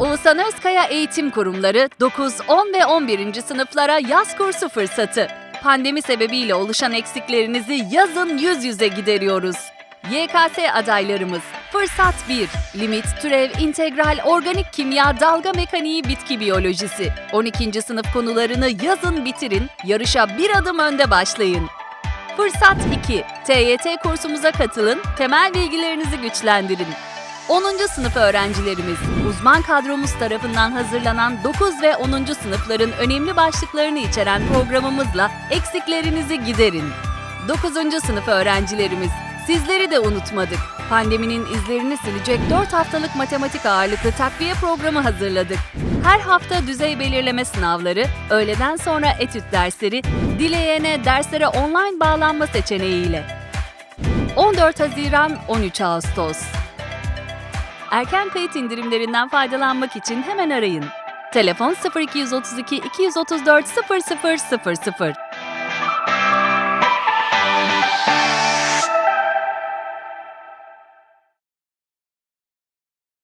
Oğuzhan Özkaya Eğitim Kurumları 9, 10 ve 11. sınıflara yaz kursu fırsatı. Pandemi sebebiyle oluşan eksiklerinizi yazın yüz yüze gideriyoruz. YKS adaylarımız Fırsat 1 Limit, türev, integral, organik kimya, dalga mekaniği, bitki biyolojisi 12. sınıf konularını yazın bitirin, yarışa bir adım önde başlayın. Fırsat 2 TYT kursumuza katılın, temel bilgilerinizi güçlendirin. 10. sınıf öğrencilerimiz, uzman kadromuz tarafından hazırlanan 9 ve 10. sınıfların önemli başlıklarını içeren programımızla eksiklerinizi giderin. 9. sınıf öğrencilerimiz, sizleri de unutmadık. Pandeminin izlerini silecek 4 haftalık matematik ağırlıklı takviye programı hazırladık. Her hafta düzey belirleme sınavları, öğleden sonra etüt dersleri, dileyene derslere online bağlanma seçeneğiyle. 14 Haziran 13 Ağustos Erken kayıt indirimlerinden faydalanmak için hemen arayın. Telefon 0232 234 0000